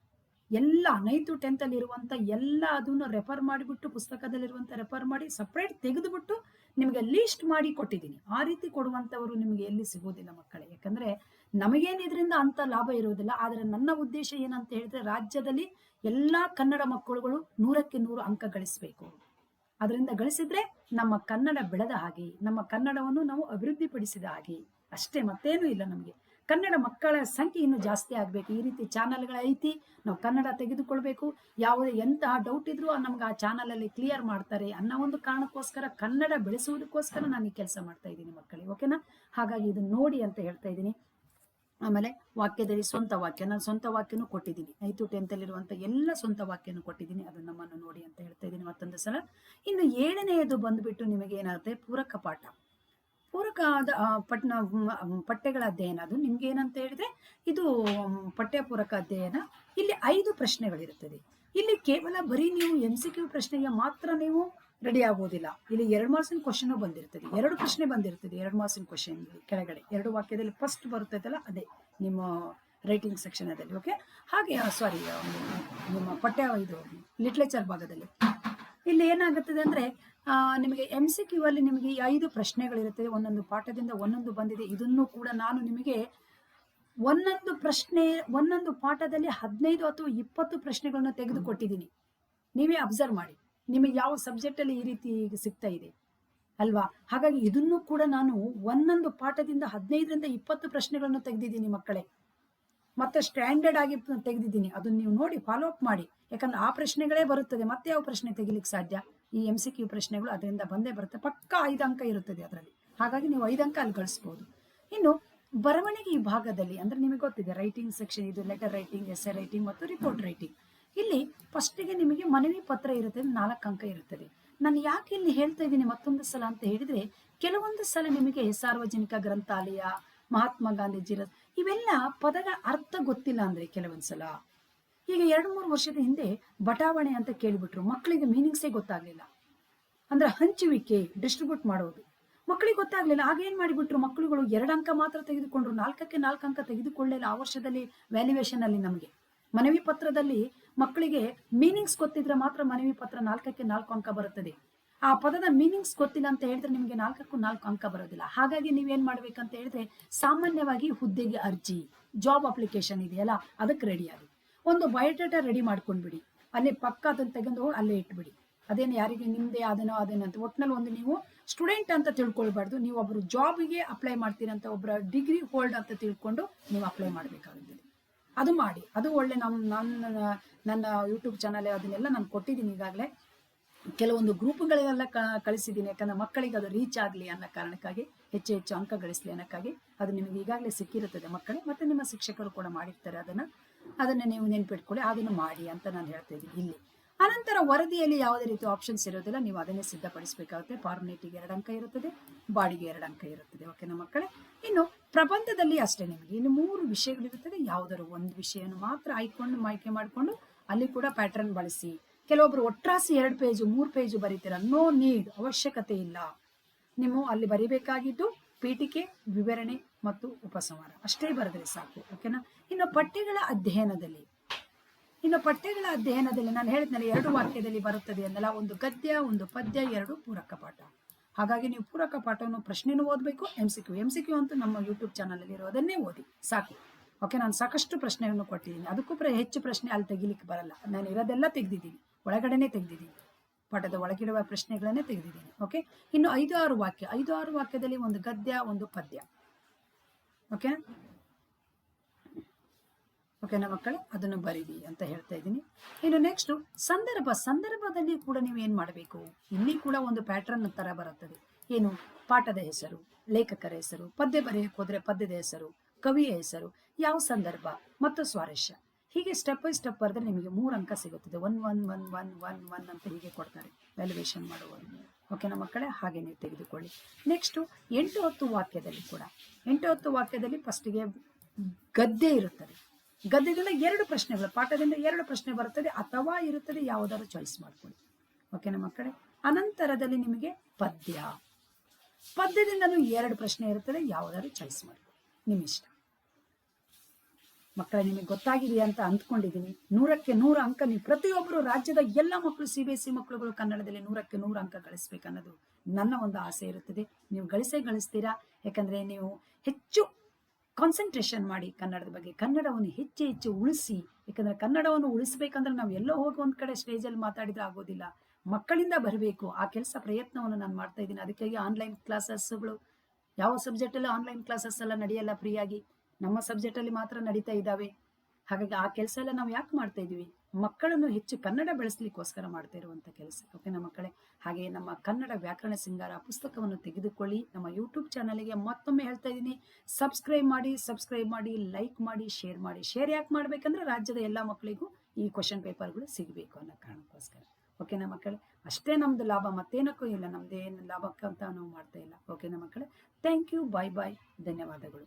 ಎಲ್ಲ ನೈಟು ಟೆಂತ್ ಅಲ್ಲಿ ಇರುವಂತ ಎಲ್ಲ ಅದನ್ನು ರೆಫರ್ ಮಾಡಿಬಿಟ್ಟು ಪುಸ್ತಕದಲ್ಲಿರುವಂತ ರೆಫರ್ ಮಾಡಿ ಸಪ್ರೇಟ್ ತೆಗೆದುಬಿಟ್ಟು ನಿಮಗೆ ಲೀಸ್ಟ್ ಮಾಡಿ ಕೊಟ್ಟಿದ್ದೀನಿ. ಆ ರೀತಿ ಕೊಡುವಂತವರು ನಿಮಗೆ ಎಲ್ಲಿ ಸಿಗೋದಿಲ್ಲ ಮಕ್ಕಳೇ. ಯಾಕಂದ್ರೆ ನಮಗೇನು ಇದರಿಂದ ಅಂತ ಲಾಭ ಇರುವುದಿಲ್ಲ ಆದರೆ ನನ್ನ ಉದ್ದೇಶ ಏನಂತ ಹೇಳಿದ್ರೆ ರಾಜ್ಯದಲ್ಲಿ ಎಲ್ಲಾ ಕನ್ನಡ ಮಕ್ಕಳುಗಳು ನೂರಕ್ಕೆ ನೂರು ಅಂಕ ಗಳಿಸಬೇಕು. ಅದರಿಂದ ಗಳಿಸಿದ್ರೆ ನಮ್ಮ ಕನ್ನಡ ಬೆಳೆದ ಹಾಗೆ, ನಮ್ಮ ಕನ್ನಡವನ್ನು ನಾವು ಅಭಿವೃದ್ಧಿಪಡಿಸಿದ ಹಾಗೆ. ಅಷ್ಟೇ ಮತ್ತೇನೂ ಇಲ್ಲ ನಮಗೆ. ಕನ್ನಡ ಮಕ್ಕಳ ಸಂಖ್ಯೆ ಇನ್ನೂ ಜಾಸ್ತಿ ಆಗಬೇಕು. ಈ ರೀತಿ ಚಾನಲ್ಗಳ ಐತಿ, ನಾವು ಕನ್ನಡ ತೆಗೆದುಕೊಳ್ಬೇಕು. ಯಾವುದೇ ಎಂತಹ ಡೌಟ್ ಇದ್ರೂ ನಮ್ಗೆ ಆ ಚಾನಲಲ್ಲಿ ಕ್ಲಿಯರ್ ಮಾಡ್ತಾರೆ ಅನ್ನೋ ಒಂದು ಕಾರಣಕ್ಕೋಸ್ಕರ ಕನ್ನಡ ಬೆಳೆಸುವುದಕ್ಕೋಸ್ಕರ ನಾನು ಈ ಕೆಲಸ ಮಾಡ್ತಾ ಇದ್ದೀನಿ ಮಕ್ಕಳಿಗೆ ಓಕೆನಾ ಹಾಗಾಗಿ ಇದನ್ನ ನೋಡಿ ಅಂತ ಹೇಳ್ತಾ ಇದ್ದೀನಿ. ಆಮೇಲೆ ವಾಕ್ಯದಲ್ಲಿ ಸ್ವಂತ ವಾಕ್ಯ, ನಾನು ಸ್ವಂತ ವಾಕ್ಯನೂ ಕೊಟ್ಟಿದ್ದೀನಿ. ಐದು ಟೆಂತಲ್ಲಿರುವಂಥ ಎಲ್ಲ ಸ್ವಂತ ವಾಕ್ಯನೂ ಕೊಟ್ಟಿದ್ದೀನಿ. ಅದು ನಮ್ಮನ್ನು ನೋಡಿ ಅಂತ ಹೇಳ್ತಾ ಇದ್ದೀನಿ ಮತ್ತೊಂದು ಸಲ. ಇನ್ನು ಏಳನೆಯದು ಬಂದ್ಬಿಟ್ಟು ನಿಮಗೆ ಏನಾಗುತ್ತೆ ಪೂರಕ ಪಾಠ. ಪೂರಕ ಆದ- ಆ, ಪಟ್ನ ಪಠ್ಯಗಳ ಅಧ್ಯಯನ. ಅದು ನಿಮ್ಗೆ ಏನಂತ ಹೇಳಿದ್ರೆ ಇದು ಪಠ್ಯ ಪೂರಕ ಅಧ್ಯಯನ. ಇಲ್ಲಿ ಐದು ಪ್ರಶ್ನೆಗಳಿರುತ್ತದೆ. ಇಲ್ಲಿ ಕೇವಲ ಬರೀ ನೀವು ಎಂ ಸಿ ಕ್ಯೂ ಪ್ರಶ್ನೆಗೆ ಮಾತ್ರ ನೀವು ರೆಡಿ ಆಗೋದಿಲ್ಲ. ಇಲ್ಲಿ ಎರಡು ಮಾರ್ಸಿನ ಕ್ವಶನ್ ಬಂದಿರ್ತದೆ ಎರಡು ಪ್ರಶ್ನೆ ಬಂದಿರ್ತದೆ ಎರಡು ಮಾರ್ಸಿನ ಕ್ವಶನ್ ಕೆಳಗಡೆ. ಎರಡು ವಾಕ್ಯದಲ್ಲಿ ಫಸ್ಟ್ ಬರುತ್ತದಲ್ಲ ಅದೇ ನಿಮ್ಮ ರೈಟಿಂಗ್ ಸೆಕ್ಷನ್ ಅದಲ್ಲಿ ಓಕೆ ಹಾಗೆ ಸಾರಿ ನಿಮ್ಮ ಪಠ್ಯ ಇದು ಲಿಟ್ರೇಚರ್ ಭಾಗದಲ್ಲಿ. ಇಲ್ಲಿ ಏನಾಗುತ್ತದೆ ಅಂದ್ರೆ ನಿಮಗೆ ಎಂ ಸಿ ಕ್ಯೂ ಅಲ್ಲಿ ನಿಮಗೆ ಐದು ಪ್ರಶ್ನೆಗಳಿರುತ್ತದೆ ಒಂದೊಂದು ಪಾಠದಿಂದ ಒಂದೊಂದು ಬಂದಿದೆ. ಇದನ್ನು ಕೂಡ ನಾನು ನಿಮಗೆ ಒಂದೊಂದು ಪ್ರಶ್ನೆ, ಒಂದೊಂದು ಪಾಠದಲ್ಲಿ ಹದಿನೈದು ಅಥವಾ ಇಪ್ಪತ್ತು ಪ್ರಶ್ನೆಗಳನ್ನು ತೆಗೆದುಕೊಟ್ಟಿದ್ದೀನಿ. ನೀವೇ ಅಬ್ಸರ್ವ್ ಮಾಡಿ. ನಿಮಗೆ ಯಾವ ಸಬ್ಜೆಕ್ಟ್ ಅಲ್ಲಿ ಈ ರೀತಿ ಸಿಗ್ತಾ ಇದೆ ಅಲ್ವಾ? ಹಾಗಾಗಿ ಇದನ್ನು ಕೂಡ ನಾನು ಒಂದೊಂದು ಪಾಠದಿಂದ ಹದಿನೈದರಿಂದ ಇಪ್ಪತ್ತು ಪ್ರಶ್ನೆಗಳನ್ನು ತೆಗೆದಿದ್ದೀನಿ ಮಕ್ಕಳೇ. ಮತ್ತೆ ಸ್ಟ್ಯಾಂಡರ್ಡ್ ಆಗಿ ತೆಗೆದಿದ್ದೀನಿ. ಅದನ್ನ ನೀವು ನೋಡಿ ಫಾಲೋ ಅಪ್ ಮಾಡಿ. ಯಾಕಂದ್ರೆ ಆ ಪ್ರಶ್ನೆಗಳೇ ಬರುತ್ತದೆ. ಮತ್ತೆ ಯಾವ ಪ್ರಶ್ನೆ ತೆಗಿಲಿಕ್ಕೆ ಸಾಧ್ಯ? ಈ ಎಂ ಸಿ ಕ್ಯೂ ಪ್ರಶ್ನೆಗಳು ಅದರಿಂದ ಬಂದೇ ಬರುತ್ತೆ. ಪಕ್ಕ ಐದು ಅಂಕ ಇರುತ್ತದೆ ಅದರಲ್ಲಿ. ಹಾಗಾಗಿ ನೀವು ಐದು ಅಂಕ ಅಲ್ಲಿ ಗಳಿಸ್ಬೋದು. ಇನ್ನು ಬರವಣಿಗೆ ಈ ಭಾಗದಲ್ಲಿ ಅಂದ್ರೆ ನಿಮಗೆ ಗೊತ್ತಿದೆ ರೈಟಿಂಗ್ ಸೆಕ್ಷನ್ ಇದು ಲೆಟರ್ ರೈಟಿಂಗ್ ಎಸ್ಎ ರೈಟಿಂಗ್ ಮತ್ತು ರಿಪೋರ್ಟ್ ರೈಟಿಂಗ್ ಇಲ್ಲಿ ಫಸ್ಟಿಗೆ ನಿಮಗೆ ಮನವಿ ಪತ್ರ ಇರುತ್ತೆ ನಾಲ್ಕು ಅಂಕ ಇರುತ್ತದೆ. ನಾನು ಯಾಕೆ ಇಲ್ಲಿ ಹೇಳ್ತಾ ಇದ್ದೀನಿ ಮತ್ತೊಂದು ಸಲ ಅಂತ ಹೇಳಿದ್ರೆ, ಕೆಲವೊಂದು ಸಲ ನಿಮಗೆ ಸಾರ್ವಜನಿಕ ಗ್ರಂಥಾಲಯ, ಮಹಾತ್ಮ ಗಾಂಧೀಜಿ ಇವೆಲ್ಲ ಪದಗಳ ಅರ್ಥ ಗೊತ್ತಿಲ್ಲ ಅಂದ್ರೆ ಕೆಲವೊಂದ್ಸಲ. ಈಗ ಎರಡು ಮೂರು ವರ್ಷದ ಹಿಂದೆ ಬಟಾವಣೆ ಅಂತ ಕೇಳಿಬಿಟ್ರು. ಮಕ್ಕಳಿಗೆ ಮೀನಿಂಗ್ಸೇ ಗೊತ್ತಾಗ್ಲಿಲ್ಲ. ಅಂದ್ರೆ ಹಂಚುವಿಕೆ ಡಿಸ್ಟ್ರಿಬ್ಯೂಟ್ ಮಾಡೋದು. ಮಕ್ಕಳಿಗೆ ಗೊತ್ತಾಗ್ಲಿಲ್ಲ. ಆಗ ಏನ್ ಮಾಡಿಬಿಟ್ರು? ಮಕ್ಕಳುಗಳು ಎರಡು ಅಂಕ ಮಾತ್ರ ತೆಗೆದುಕೊಂಡ್ರು. ನಾಲ್ಕಕ್ಕೆ ನಾಲ್ಕು ಅಂಕ ತೆಗೆದುಕೊಳ್ಳಲಿಲ್ಲ ಆ ವರ್ಷದಲ್ಲಿ ವ್ಯಾಲ್ಯೂಯೇಷನ್ ಅಲ್ಲಿ ನಮಗೆ. ಮನವಿ ಪತ್ರದಲ್ಲಿ ಮಕ್ಕಳಿಗೆ ಮೀನಿಂಗ್ಸ್ ಗೊತ್ತಿದ್ರೆ ಮಾತ್ರ ಮನವಿ ಪತ್ರ ನಾಲ್ಕಕ್ಕೆ ನಾಲ್ಕು ಅಂಕ ಬರುತ್ತದೆ. ಆ ಪದದ ಮೀನಿಂಗ್ಸ್ ಗೊತ್ತಿಲ್ಲ ಅಂತ ಹೇಳಿದ್ರೆ ನಿಮಗೆ ನಾಲ್ಕಕ್ಕೂ ನಾಲ್ಕು ಅಂಕ ಬರೋದಿಲ್ಲ. ಹಾಗಾಗಿ ನೀವೇನ್ ಮಾಡ್ಬೇಕಂತ ಹೇಳಿದ್ರೆ ಸಾಮಾನ್ಯವಾಗಿ ಹುದ್ದೆಗೆ ಅರ್ಜಿ ಜಾಬ್ ಅಪ್ಲಿಕೇಶನ್ ಇದೆಯಲ್ಲ, ಅದಕ್ಕೆ ರೆಡಿ ಆಗಿ. ಒಂದು ಬಯೋಡೇಟಾ ರೆಡಿ ಮಾಡ್ಕೊಂಡ್ಬಿಡಿ. ಅಲ್ಲಿ ಪಕ್ಕ ಅದನ್ನು ತೆಗೆದು ಹೋಗಿ ಅಲ್ಲೇ ಇಟ್ಬಿಡಿ. ಅದೇನು ಯಾರಿಗೆ ನಿಮ್ದೇ ಅದನೋ ಅದೇನೋ ಅಂತ. ಒಟ್ನಲ್ಲಿ ಒಂದು ನೀವು ಸ್ಟೂಡೆಂಟ್ ಅಂತ ತಿಳ್ಕೊಳ್ಬಾರ್ದು. ನೀವು ಒಬ್ಬರು ಜಾಬ್ಗೆ ಅಪ್ಲೈ ಮಾಡ್ತೀರಂತ ಒಬ್ಬರ ಡಿಗ್ರಿ ಹೋಲ್ಡ್ ಅಂತ ತಿಳ್ಕೊಂಡು ನೀವು ಅಪ್ಲೈ ಮಾಡಬೇಕಾಗುತ್ತದೆ ಅದು ಮಾಡಿ. ಅದು ಒಳ್ಳೆ ನಮ್ಮ ನನ್ನ ನನ್ನ ಯೂಟ್ಯೂಬ್ ಚಾನಲ್ ಅದನ್ನೆಲ್ಲ ನಾನು ಕೊಟ್ಟಿದ್ದೀನಿ ಈಗಾಗಲೇ. ಕೆಲವೊಂದು ಗ್ರೂಪ್ಗಳೆಲ್ಲ ಕಳಿಸಿದ್ದೀನಿ. ಯಾಕಂದ್ರೆ ಮಕ್ಕಳಿಗೆ ಅದು ರೀಚ್ ಆಗಲಿ ಅನ್ನೋ ಕಾರಣಕ್ಕಾಗಿ, ಹೆಚ್ಚು ಹೆಚ್ಚು ಅಂಕ ಗಳಿಸಲಿ ಅನ್ನೋಕ್ಕಾಗಿ ಅದು ನಿಮಗೆ ಈಗಾಗಲೇ ಸಿಕ್ಕಿರುತ್ತದೆ ಮಕ್ಕಳೇ. ಮತ್ತೆ ನಿಮ್ಮ ಶಿಕ್ಷಕರು ಕೂಡ ಮಾಡಿರ್ತಾರೆ ಅದನ್ನ. ಅದನ್ನ ನೀವು ನೆನ್ಪಿಟ್ಕೊಳ್ಳಿ, ಅದನ್ನು ಮಾಡಿ ಅಂತ ನಾನು ಹೇಳ್ತಾ ಇದ್ದೀನಿ ಇಲ್ಲಿ. ಅನಂತರ ವರದಿಯಲ್ಲಿ ಯಾವುದೇ ರೀತಿ ಆಪ್ಷನ್ಸ್ ಇರೋದಿಲ್ಲ, ನೀವು ಅದನ್ನೇ ಸಿದ್ಧಪಡಿಸಬೇಕಾಗುತ್ತೆ. ಫಾರ್ಮುಲೇಟಿಗೆ ಎರಡು ಅಂಕ ಇರುತ್ತದೆ, ಬಾಡಿಗೆ ಎರಡು ಅಂಕ ಇರುತ್ತದೆ ಓಕೆನಾ ಮಕ್ಕಳೇ? ಇನ್ನು ಪ್ರಬಂಧದಲ್ಲಿ ಅಷ್ಟೇ ನಿಮಗೆ. ಇನ್ನು ಮೂರು ವಿಷಯಗಳಿರುತ್ತದೆ, ಯಾವುದಾದ್ರು ಒಂದು ವಿಷಯವನ್ನು ಮಾತ್ರ ಆಯ್ಕೊಂಡು ಆಯ್ಕೆ ಮಾಡಿಕೊಂಡು ಅಲ್ಲಿ ಕೂಡ ಪ್ಯಾಟರ್ನ್ ಬಳಸಿ. ಕೆಲವೊಬ್ರು ಒಟ್ರಾಸಿ ಎರಡು ಪೇಜು ಮೂರು ಪೇಜು ಬರೀತೀರ ನೋ ನೀಡ್ ಅವಶ್ಯಕತೆ ಇಲ್ಲ. ನೀವು ಅಲ್ಲಿ ಬರಿಬೇಕಾಗಿದ್ದು ಪೀಠಿಕೆ, ವಿವರಣೆ ಮತ್ತು ಉಪಸಂಹಾರ. ಅಷ್ಟೇ ಬರೆದ್ರೆ ಸಾಕು ಓಕೆನಾ ಇನ್ನು ಪಠ್ಯಗಳ ಅಧ್ಯಯನದಲ್ಲಿ. ಇನ್ನು ಪಠ್ಯಗಳ ಅಧ್ಯಯನದಲ್ಲಿ ನಾನು ಹೇಳಿದ್ನಲ್ಲ, ಎರಡು ವಾಕ್ಯದಲ್ಲಿ ಬರುತ್ತದೆ ಅಂದಲ್ಲ, ಒಂದು ಗದ್ಯ, ಒಂದು ಪದ್ಯ, ಎರಡು ಪೂರಕ ಪಾಠ. ಹಾಗಾಗಿ ನೀವು ಪೂರಕ ಪಾಠವನ್ನು ಪ್ರಶ್ನೆನೂ ಓದಬೇಕು M C Q M C Q ಅಂತೂ ನಮ್ಮ ಯೂಟ್ಯೂಬ್ ಚಾನಲಲ್ಲಿ ಇರೋದನ್ನೇ ಓದಿ, ಸಾಕು. ಓಕೆ ನಾನು ಸಾಕಷ್ಟು ಪ್ರಶ್ನೆಯನ್ನು ಕೊಟ್ಟಿದ್ದೀನಿ. ಅದಕ್ಕೂ ಪ್ರ, ಹೆಚ್ಚು ಪ್ರಶ್ನೆ ಅಲ್ಲಿ ತೆಗಿಲಿಕ್ಕೆ ಬರಲ್ಲ. ನಾನು ಇರೋದೆಲ್ಲ ತೆಗೆದಿದ್ದೀನಿ. ಒಳಗಡೆನೆ ತೆಗೆದಿದ್ದೀನಿ. ಪಾಠದ ಒಳಗಿಡುವ ಪ್ರಶ್ನೆಗಳನ್ನೇ ತೆಗೆದಿದ್ದೀನಿ ಓಕೆ ಇನ್ನು ಐದು ಆರು ವಾಕ್ಯ. ಐದು ಆರು ವಾಕ್ಯದಲ್ಲಿ ಒಂದು ಗದ್ಯ, ಒಂದು ಪದ್ಯ. ಓಕೆ? ಓಕೆನಾ ಮಕ್ಕಳೇ, ಅದನ್ನು ಬರೀರಿ ಅಂತ ಹೇಳ್ತಾ ಇದ್ದೀನಿ. ಇನ್ನು ನೆಕ್ಸ್ಟ್ ಸಂದರ್ಭ. ಸಂದರ್ಭದಲ್ಲಿ ಕೂಡ ನೀವು ಏನು ಮಾಡಬೇಕು? ಇಲ್ಲಿ ಕೂಡ ಒಂದು ಪ್ಯಾಟರ್ನ್ ತರ ಬರುತ್ತದೆ. ಏನು? ಪಾಠದ ಹೆಸರು, ಲೇಖಕರ ಹೆಸರು, ಪದ್ಯ ಬರೆಯಕ್ಕೆ ಹೋದ್ರೆ ಪದ್ಯದ ಹೆಸರು, ಕವಿಯ ಹೆಸರು, ಯಾವ ಸಂದರ್ಭ ಮತ್ತು ಸ್ವಾರಸ್ಯ. ಹೀಗೆ ಸ್ಟೆಪ್ ಬೈ ಸ್ಟೆಪ್ ಬರೆದ್ರೆ ನಿಮಗೆ ಮೂರು ಅಂಕ ಸಿಗುತ್ತದೆ. One one one one one one ಅಂತ ಹೀಗೆ ಕೊಡ್ತಾರೆ. ವ್ಯಾಲ್ಯುವೇಷನ್ ಮಾಡುವರು ಓಕೆನಾ ಮಕ್ಕಳೇ ಹಾಗೆ ನೀವು ತೆಗೆದುಕೊಳ್ಳಿ. ನೆಕ್ಸ್ಟು ಎಂಟು ಹತ್ತು ವಾಕ್ಯದಲ್ಲಿ ಕೂಡ. ಎಂಟು ಹತ್ತು ವಾಕ್ಯದಲ್ಲಿ ಫಸ್ಟಿಗೆ ಗದ್ದೆ ಇರುತ್ತದೆ. ಗದ್ದೆದಿಂದ ಎರಡು ಪ್ರಶ್ನೆಗಳು, ಪಾಠದಿಂದ ಎರಡು ಪ್ರಶ್ನೆ ಬರುತ್ತದೆ ಅಥವಾ ಇರುತ್ತದೆ, ಯಾವುದಾದ್ರು ಚಾಯ್ಸ್ ಮಾಡ್ಕೊಳ್ಳಿ. ಓಕೆನಾ ಮಕ್ಕಳೇ, ಅನಂತರದಲ್ಲಿ ನಿಮಗೆ ಪದ್ಯ. ಪದ್ಯದಿಂದಲೂ ಎರಡು ಪ್ರಶ್ನೆ ಇರುತ್ತದೆ, ಯಾವುದಾದ್ರು ಚಾಯ್ಸ್ ಮಾಡ್ಕೊಳ್ಳಿ. ನಿಮ್ಮ ಇಷ್ಟ ಮಕ್ಕಳ, ನಿಮಗೆ ಗೊತ್ತಾಗಿದೆ ಅಂತ ಅಂದ್ಕೊಂಡಿದ್ದೀನಿ. ನೂರಕ್ಕೆ ನೂರು ಅಂಕ ನೀವು ಪ್ರತಿಯೊಬ್ಬರು ರಾಜ್ಯದ ಎಲ್ಲ ಮಕ್ಕಳು, ಸಿ ಬಿ ಎಸ್ ಸಿ ಮಕ್ಕಳುಗಳು ಕನ್ನಡದಲ್ಲಿ ನೂರಕ್ಕೆ ನೂರು ಅಂಕ ಗಳಿಸ್ಬೇಕನ್ನೋದು ನನ್ನ ಒಂದು ಆಸೆ ಇರುತ್ತದೆ. ನೀವು ಗಳಿಸೇ ಗಳಿಸ್ತೀರಾ? ಯಾಕಂದ್ರೆ ನೀವು ಹೆಚ್ಚು ಕಾನ್ಸಂಟ್ರೇಷನ್ ಮಾಡಿ ಕನ್ನಡದ ಬಗ್ಗೆ, ಕನ್ನಡವನ್ನು ಹೆಚ್ಚು ಹೆಚ್ಚು ಉಳಿಸಿ, ಯಾಕಂದ್ರೆ ಕನ್ನಡವನ್ನು ಉಳಿಸ್ಬೇಕಂದ್ರೆ ನಾವು ಎಲ್ಲೋ ಹೋಗಿ ಒಂದ್ ಕಡೆ ಸ್ಟೇಜಲ್ಲಿ ಮಾತಾಡಿದ್ರೆ ಆಗೋದಿಲ್ಲ. ಮಕ್ಕಳಿಂದ ಬರಬೇಕು, ಆ ಕೆಲಸ ಪ್ರಯತ್ನವನ್ನು ನಾನು ಮಾಡ್ತಾ ಇದ್ದೀನಿ. ಅದಕ್ಕಾಗಿ ಆನ್ಲೈನ್ ಕ್ಲಾಸಸ್ಗಳು ಯಾವ ಸಬ್ಜೆಕ್ಟಲ್ಲೂ ಆನ್ಲೈನ್ ಕ್ಲಾಸಸ್ ಎಲ್ಲ ನಡೆಯಲ್ಲ ಫ್ರೀಯಾಗಿ. ನಮ್ಮ ಸಬ್ಜೆಕ್ಟಲ್ಲಿ ಮಾತ್ರ ನಡೀತಾ ಇದ್ದಾವೆ. ಹಾಗಾಗಿ ಆ ಕೆಲಸ ಎಲ್ಲ ನಾವು ಯಾಕೆ ಮಾಡ್ತಾ ಇದೀವಿ ಮಕ್ಕಳನ್ನು ಹೆಚ್ಚು ಕನ್ನಡ ಬೆಳೆಸಲಿಕ್ಕೋಸ್ಕರ ಮಾಡ್ತಾ ಇರುವಂಥ ಕೆಲಸ. ಓಕೆನಾ ಮಕ್ಕಳೇ? ಹಾಗೆ ನಮ್ಮ ಕನ್ನಡ ವ್ಯಾಕರಣ ಸಿಂಗಾರ ಪುಸ್ತಕವನ್ನು ತೆಗೆದುಕೊಳ್ಳಿ. ನಮ್ಮ ಯೂಟ್ಯೂಬ್ ಚಾನಲ್ಗೆ ಮತ್ತೊಮ್ಮೆ ಹೇಳ್ತಾ ಇದ್ದೀನಿ. ಸಬ್ಸ್ಕ್ರೈಬ್ ಮಾಡಿ ಸಬ್ಸ್ಕ್ರೈಬ್ ಮಾಡಿ ಲೈಕ್ ಮಾಡಿ ಶೇರ್ ಮಾಡಿ. ಶೇರ್ ಯಾಕೆ ಮಾಡ್ಬೇಕಂದ್ರೆ ರಾಜ್ಯದ ಎಲ್ಲ ಮಕ್ಕಳಿಗೂ ಈ ಕ್ವಶನ್ ಪೇಪರ್ಗಳು ಸಿಗಬೇಕು ಅನ್ನೋ ಕಾರಣಕ್ಕೋಸ್ಕರ. ಓಕೆನಾ ಮಕ್ಕಳೇ? ಅಷ್ಟೇ ನಮ್ದು ಲಾಭ, ಮತ್ತೇನಕ್ಕೂ ಇಲ್ಲ. ನಮ್ದೇನು ಲಾಭಕ್ಕಂತ ನಾವು ಮಾಡ್ತಾ ಇಲ್ಲ. ಓಕೆನಾ ಮಕ್ಕಳೇ? ಥ್ಯಾಂಕ್ ಯು ಬಾಯ್ ಬಾಯ್ ಧನ್ಯವಾದಗಳು.